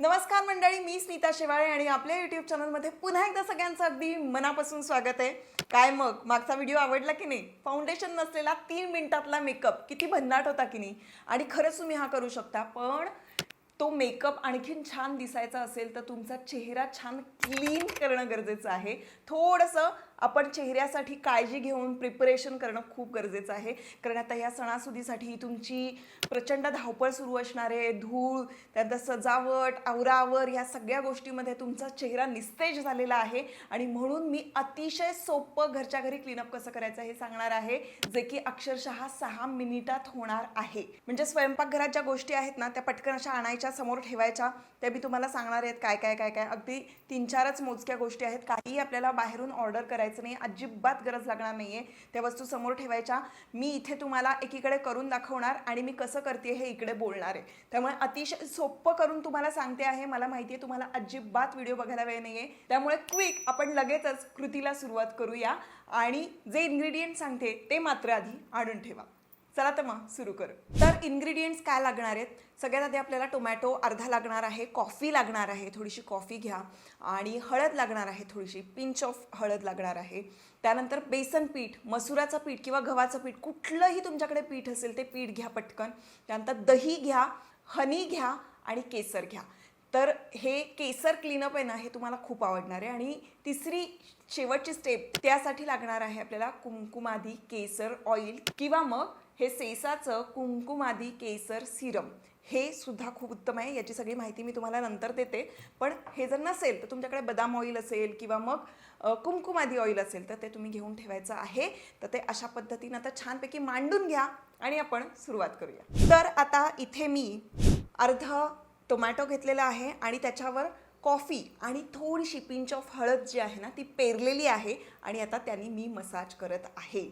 नमस्कार मंडळी मी स्मिता शेवाळे आणि आपल्या युट्यूब चॅनलमध्ये पुन्हा एकदा सगळ्यांचं अगदी मनापासून स्वागत आहे. काय मग? मागचा व्हिडिओ आवडला की नाही? फाउंडेशन नसलेला तीन मिनिटातला मेकअप किती भन्नाट होता की नाही? आणि खरंच तुम्ही हा करू शकता पण तो मेकअप आणखीन छान दिसायचा असेल तर तुमचा चेहरा छान क्लीन करणं गरजेचं आहे. थोडंसं आपण चेहऱ्यासाठी काळजी घेऊन प्रिपरेशन करणं खूप गरजेचं आहे. कारण आता या सणासुदीसाठी तुमची प्रचंड धावपळ सुरू असणार आहे. धूळ त्यानंतर सजावट आवरावर ह्या सगळ्या गोष्टीमध्ये तुमचा चेहरा निस्तेज झालेला आहे. आणि म्हणून मी अतिशय सोपं घरच्या घरी क्लीनअप कसं करायचं हे सांगणार आहे. जे की अक्षरशः सहा मिनिटात होणार आहे. म्हणजे स्वयंपाकघरात ज्या गोष्टी आहेत ना त्या पटकन अशा आणायच्या समोर ठेवायच्या. त्या मी तुम्हाला सांगणार आहेत काय काय काय काय. अगदी तीन चारच मोजक्या गोष्टी आहेत. काही आपल्याला बाहेरून ऑर्डर करायचं नाही अजिबात गरज लागणार नाहीये. त्या वस्तू समोर ठेवायच्या. मी इथे तुम्हाला एकीकडे करून दाखवणार आणि मी कसं करते हे इकडे बोलणार आहे. त्यामुळे अतिशय सोपं करून तुम्हाला सांगते आहे. मला माहिती आहे तुम्हाला अजिबात व्हिडिओ बघायला वेळ नाहीये. त्यामुळे क्विक आपण लगेचच कृतीला सुरुवात करूया. आणि जे इन्ग्रेडियंट सांगते ते मात्र आधी आणून ठेवा. चला तर मग सुरू करू. तर इन्ग्रेडियंट्स काय लागणार आहेत? सगळ्यात आधी आपल्याला टोमॅटो अर्धा लागणार आहे कॉफी लागणार आहे थोडीशी कॉफी घ्या. आणि हळद लागणार आहे थोडीशी पिंच ऑफ हळद लागणार आहे. त्यानंतर बेसन पीठ मसुराचं पीठ किंवा गव्हाचं पीठ कुठलंही तुमच्याकडे पीठ असेल ते पीठ घ्या पटकन. त्यानंतर दही घ्या हनी घ्या आणि केसर घ्या. तर हे केसर क्लीनअप आहे ना हे तुम्हाला खूप आवडणार आहे. आणि तिसरी शेवटची स्टेप त्यासाठी लागणार आहे आपल्याला कुंकुमादी केसर ऑइल किंवा मग हे सेसाचं कुंकुमादी केसर सिरम हे सुद्धा खूप उत्तम आहे. याची सगळी माहिती मी तुम्हाला नंतर देते. पण हे जर नसेल तर तुमच्याकडे बदाम ऑइल असेल किंवा मग कुंकुमादी ऑइल असेल तर ते तुम्ही घेऊन ठेवायचं आहे. तर ते अशा पद्धतीनं आता छानपैकी मांडून घ्या आणि आपण सुरुवात करूया. तर आता इथे मी अर्ध टोमॅटो घेतलेला आहे आणि त्याच्यावर कॉफी आणि थोडीशी पिंच ऑफ हळद जी आहे ना ती पेरलेली आहे आणि आता त्यांनी मी मसाज करत आहे.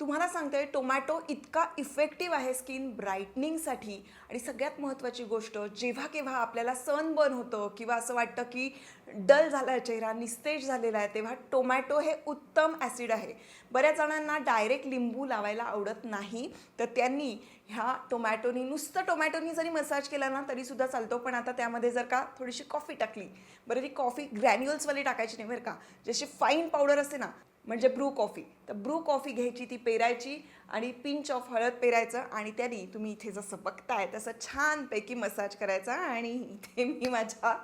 तुम्हाला सांगते टोमॅटो इतका इफेक्टिव्ह आहे स्किन ब्राईटनिंगसाठी आणि सगळ्यात महत्त्वाची गोष्ट जेव्हा केव्हा आपल्याला सनबर्न होतं किंवा असं वाटतं की डल झाला आहे चेहरा निस्तेज झालेला आहे तेव्हा टोमॅटो हे उत्तम ॲसिड आहे. बऱ्याच जणांना डायरेक्ट लिंबू लावायला आवडत नाही. तर त्यांनी ह्या टोमॅटोनी नुसतं टोमॅटोनी जरी मसाज केला ना तरीसुद्धा चालतो. पण आता त्यामध्ये जर का थोडीशी कॉफी टाकली बरं ती कॉफी ग्रॅन्युअल्सवाली टाकायची नाही बरं का? जशी फाईन पावडर असते ना म्हणजे ब्रू कॉफी तर ब्रू कॉफी घ्यायची ती पेरायची आणि पिंच ऑफ हळद पेरायचं आणि त्याने तुम्ही इथे जसं बघताय तसं छानपैकी मसाज करायचा आणि इथे मी माझ्या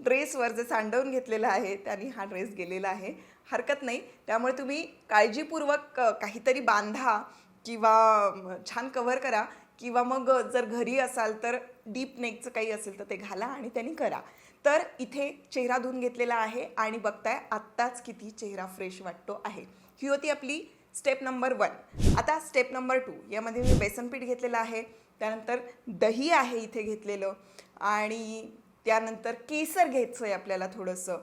ड्रेसवर जे सांडवून घेतलेलं आहे त्याने हा ड्रेस गेलेला आहे. हरकत नाही. त्यामुळे तुम्ही काळजीपूर्वक काहीतरी बांधा किंवा छान कव्हर करा किंवा मग जर घरी असाल तर डीप नेकचं काही असेल तर ते घाला आणि त्यांनी करा. तर इथे चेहरा धुवून घेतलेला आहे आणि बघताय आत्ताच किती चेहरा फ्रेश वाटतो आहे. ही होती आपली स्टेप नंबर वन आता स्टेप नंबर टू यामध्ये मी बेसनपीठ घेतलेलं आहे. त्यानंतर दही आहे इथे घेतलेलं. आणि त्यानंतर केसर घ्यायचं आहे आपल्याला थोडंसं.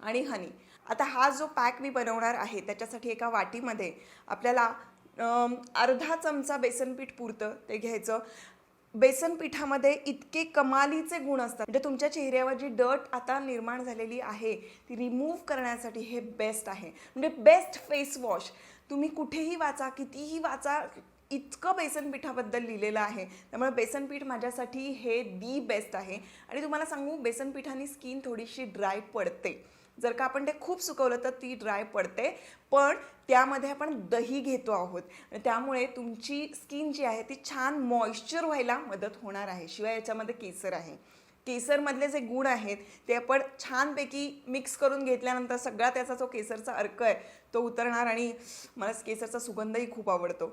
आणि हनी आता हा जो पॅक मी बनवणार आहे त्याच्यासाठी एका वाटीमध्ये आपल्याला अर्धा चमचा बेसनपीठ पुरतं ते घ्यायचं. बेसन पिठामध्ये इतके कमालीचे गुण असतात. म्हणजे तुमच्या चेहऱ्यावर जी डट आता निर्माण झालेली आहे ती रिमूव्ह करण्यासाठी हे बेस्ट आहे. म्हणजे बेस्ट फेस वॉश तुम्ही कुठेही वाचा कितीही वाचा इतकं बेसन पिठाबद्दल लिहिलेलं आहे. त्यामुळे बेसन पीठ माझ्यासाठी हे दी बेस्ट आहे. आणि तुम्हाला सांगू बेसन पिठाने स्किन थोडीशी ड्राय पडते. जर का आपण ते खूप सुकवलं तर ती ड्राय पडते. पण त्यामध्ये आपण दही घेतो आहोत. त्यामुळे तुमची स्किन जी आहे ती छान मॉइश्चर व्हायला मदत होणार आहे. शिवाय याच्यामध्ये केसर आहे. केसरमधले जे गुण आहेत ते आपण छानपैकी मिक्स करून घेतल्यानंतर सगळा त्याचा जो केसरचा अर्क आहे तो उतरणार आणि मला केसरचा सुगंधही खूप आवडतो.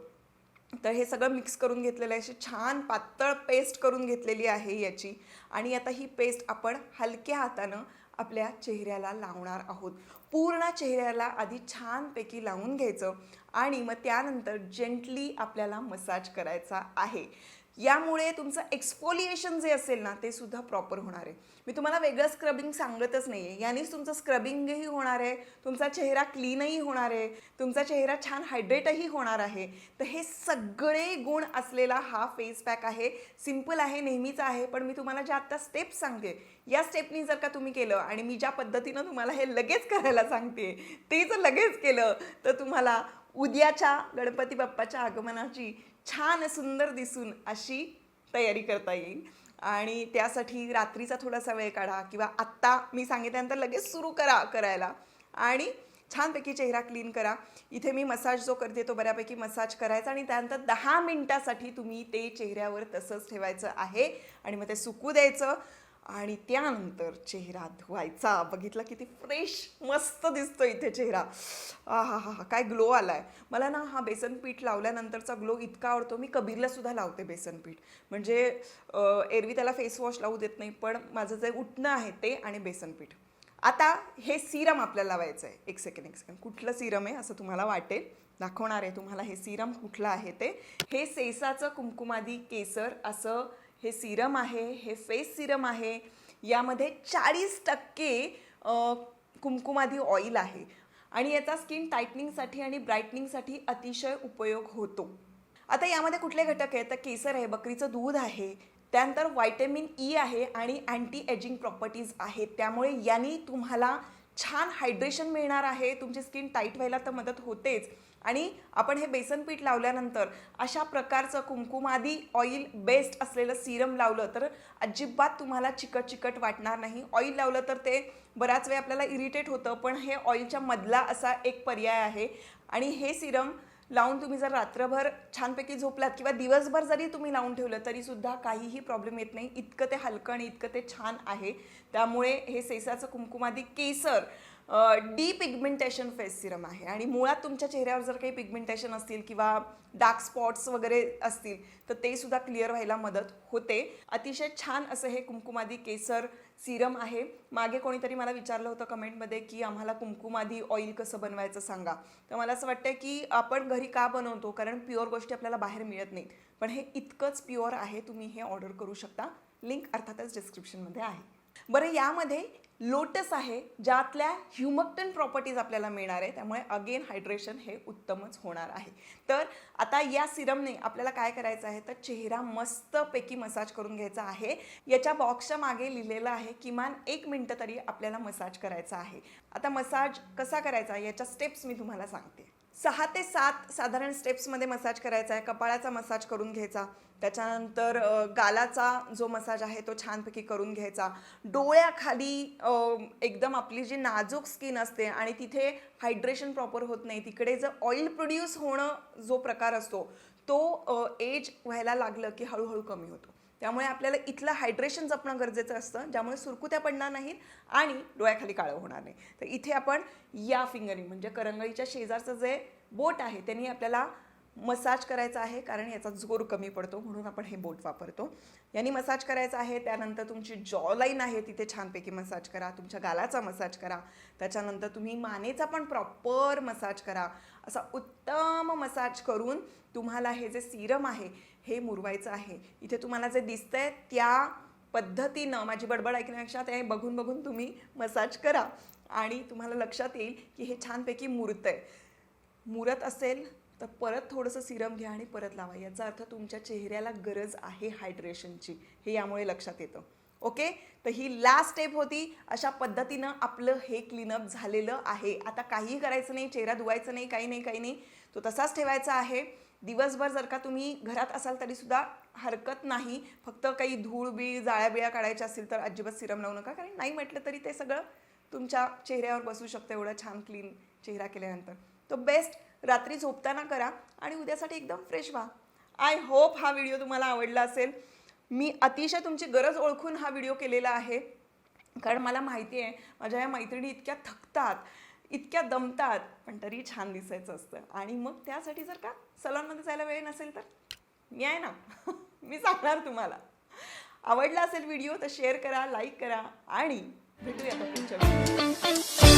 तर हे सगळं मिक्स करून घेतलेलं आहे. अशी छान पातळ पेस्ट करून घेतलेली आहे याची. आणि आता ही पेस्ट आपण हलक्या हातानं आपल्या चेहऱ्याला लावणार आहोत. पूर्ण चेहऱ्याला आधी छानपैकी लावून घ्यायचं आणि मग त्यानंतर जेंटली आपल्याला मसाज करायचा आहे. यामुळे तुमचं एक्सफोलिएशन जे असेल ना ते सुद्धा प्रॉपर होणार आहे. मी तुम्हाला वेगळं स्क्रबिंग सांगतच नाही आहे यानेच तुमचं स्क्रबिंगही होणार आहे तुमचा चेहरा क्लीनही होणार आहे तुमचा चेहरा छान हायड्रेटही होणार आहे. तर हे सगळे गुण असलेला हा फेस पॅक आहे. सिंपल आहे नेहमीचा आहे पण मी तुम्हाला ज्या आत्ता स्टेप्स सांगते या स्टेपनी जर का तुम्ही केलं आणि मी ज्या पद्धतीनं तुम्हाला हे लगेच करायला सांगते ते जर लगेच केलं तर तुम्हाला उद्याच्या गणपती बाप्पाच्या आगमनाची छान सुंदर दिसून अशी तयारी करता येईल. आणि त्यासाठी रात्रीचा थोडासा वेळ काढा किंवा आत्ता मी सांगितल्यानंतर लगेच सुरू करा करायला. आणि छानपैकी चेहरा क्लीन करा. इथे मी मसाज जो करते तो बऱ्यापैकी मसाज करायचा आणि त्यानंतर दहा मिनटासाठी तुम्ही ते चेहऱ्यावर तसंच ठेवायचं आहे. आणि मग ते सुकू द्यायचं. आणि त्यानंतर चेहरा धुवायचा. बघितला किती फ्रेश मस्त दिसतो इथे चेहरा. हा हा हा काय ग्लो आलाय. मला ना हा बेसन पीठ लावल्यानंतरचा ग्लो इतका आवडतो. मी कबीरला सुद्धा लावते बेसन पीठ. म्हणजे एरवी त्याला फेस वॉश लावू देत नाही पण माझं जे उठणं आहे ते आणि बेसन पीठ. आता हे सिरम आपल्याला लावायचं आहे एक सेकंड एक सेकंड कुठलं सिरम आहे असं तुम्हाला वाटेल? दाखवणार आहे तुम्हाला हे सिरम कुठलं आहे ते. हे सेसाचं कुमकुमादी केसर असं हे सिरम आहे हे फेस सिरम आहे यामध्ये चाळीस टक्के कुमकुमाधी ऑइल आहे. आणि याचा स्किन टाईटनिंगसाठी आणि ब्राईटनिंगसाठी अतिशय उपयोग होतो. आता यामध्ये कुठले घटक आहेत? तर केसर आहे बकरीचं दूध आहे त्यानंतर व्हायटॅमिन ई e आहे आणि अँटी एजिंग प्रॉपर्टीज आहेत. त्यामुळे यांनी तुम्हाला छान हायड्रेशन मिळणार आहे तुमची स्किन टाईट व्हायला तर मदत होतेच. आणि आपण हे बेसन पीठ लावल्यानंतर अशा प्रकारचं कुमकुमादी ऑइल बेस्ड असलेलं सिरम लावलं तर अजिबात तुम्हाला चिकट चिकट वाटणार नाही. ऑइल लावलं तर ते बराच वेळ आपल्याला इरिटेट होतं पण हे ऑइलच्या मधला असा एक पर्याय आहे. आणि हे सिरम लावून तुम्ही जर रात्रभर छानपैकी झोपलात किंवा दिवसभर जरी तुम्ही लावून ठेवलं तरीसुद्धा काहीही प्रॉब्लेम येत नाही. इतकं ते हलकं आणि इतकं ते छान आहे. त्यामुळे हे सेसाचं Kumkumadi Kesar depigmentation face serum आहे. आणि मुळात तुमच्या चेहऱ्यावर जर काही पिगमेंटेशन असतील किंवा डार्क स्पॉट्स वगैरे असतील तर ते सुद्धा क्लिअर व्हायला मदत होते. अतिशय छान असं हे कुमकुमादी केसर सिरम आहे. मागे कोणीतरी मला विचारलं होतं कमेंटमध्ये की आम्हाला कुमकुमादी ऑइल कसं बनवायचं सांगा. तर मला असं वाटतं की आपण घरी का बनवतो? कारण प्युअर गोष्टी आपल्याला बाहेर मिळत नाहीत. पण हे इतकंच प्युअर आहे तुम्ही हे ऑर्डर करू शकता. लिंक अर्थातच डिस्क्रिप्शनमध्ये आहे. बरं यामध्ये लोटस आहे ज्यातल्या ह्युमक्टन प्रॉपर्टीज आपल्याला मिळणार आहे त्यामुळे अगेन हायड्रेशन हे उत्तमच होणार आहे. तर आता या सिरमने आपल्याला काय करायचं आहे? तर चेहरा मस्तपैकी मसाज करून घ्यायचा आहे. याच्या बॉक्सच्या मागे लिहिलेलं आहे किमान एक मिनटं तरी आपल्याला मसाज करायचा आहे. आता मसाज कसा करायचा? याच्या स्टेप्स मी तुम्हाला सांगते. सहा ते सात साधारण स्टेप्समध्ये मसाज करायचा आहे कपाळाचा मसाज करून घ्यायचा. त्याच्यानंतर गालाचा जो मसाज आहे तो छानपैकी करून घ्यायचा. डोळ्याखाली एकदम आपली जी नाजूक स्किन असते आणि तिथे हायड्रेशन प्रॉपर होत नाही तिकडे जर ऑइल प्रोड्यूस होणं जो प्रकार असतो तो एज व्हायला लागलं की हळूहळू कमी होतो. त्यामुळे आपल्याला इथलं हायड्रेशन जपणं गरजेचं असतं ज्यामुळे सुरकुत्या पडणार नाहीत आणि डोळ्याखाली काळं होणार नाही. तर इथे आपण या फिंगरिंग म्हणजे करंगळीच्या शेजारचं जे बोट आहे त्यांनी आपल्याला मसाज करायचा आहे कारण याचा जोर कमी पडतो म्हणून आपण हे बोट वापरतो. यांनी मसाज करायचा आहे त्यानंतर तुमची जॉ लाईन आहे तिथे छानपैकी मसाज करा तुमच्या गालाचा मसाज करा. त्याच्यानंतर तुम्ही मानेचा पण प्रॉपर मसाज करा. असा उत्तम मसाज करून तुम्हाला हे जे सिरम आहे हे मुरवायचं आहे. इथे तुम्हाला जे दिसतंय त्या पद्धतीनं माझी बडबड ऐकण्यापेक्षा ते बघून बघून तुम्ही मसाज करा. आणि तुम्हाला लक्षात येईल की हे छानपैकी मुरतं आहे मुरत असेल तर परत थोडंसं सिरम घ्या आणि परत लावा. याचा अर्थ तुमच्या चेहऱ्याला गरज आहे हायड्रेशनची. हे यामुळे लक्षात येतं. ओके? तर ही लास्ट स्टेप होती. अशा पद्धतीनं आपलं हे क्लीनअप झालेलं आहे. आता काहीही करायचं नाही चेहरा धुवायचं नाही काही नाही काही नाही. तो तसाच ठेवायचा आहे. दिवसभर जर का तुम्ही घरात असाल तरीसुद्धा हरकत नाही. फक्त काही धूळ बीळ जाळ्या बिळ्या काढायच्या असतील तर अजिबात सिरम लावू नका. कारण नाही म्हटलं तरी ते सगळं तुमच्या चेहऱ्यावर बसू शकतं एवढं छान क्लीन चेहरा केल्यानंतर. तो बेस्ट रात्री झोपताना करा आणि उद्यासाठी एकदम फ्रेश व्हा. आय होप हा व्हिडिओ तुम्हाला आवडला असेल. मी अतिशय तुमची गरज ओळखून हा व्हिडिओ केलेला आहे. कारण मला माहिती आहे माझ्या या मैत्रिणी इतक्या थकतात इतक्या दमतात पण तरी छान दिसायचं असतं. आणि मग त्यासाठी जर का सलॉनमध्ये जायला वेळ नसेल तर? मी आहे ना. मी सांगणार तुम्हाला. आवडला असेल व्हिडिओ तर शेअर करा लाईक करा आणि भेटूया तुमच्या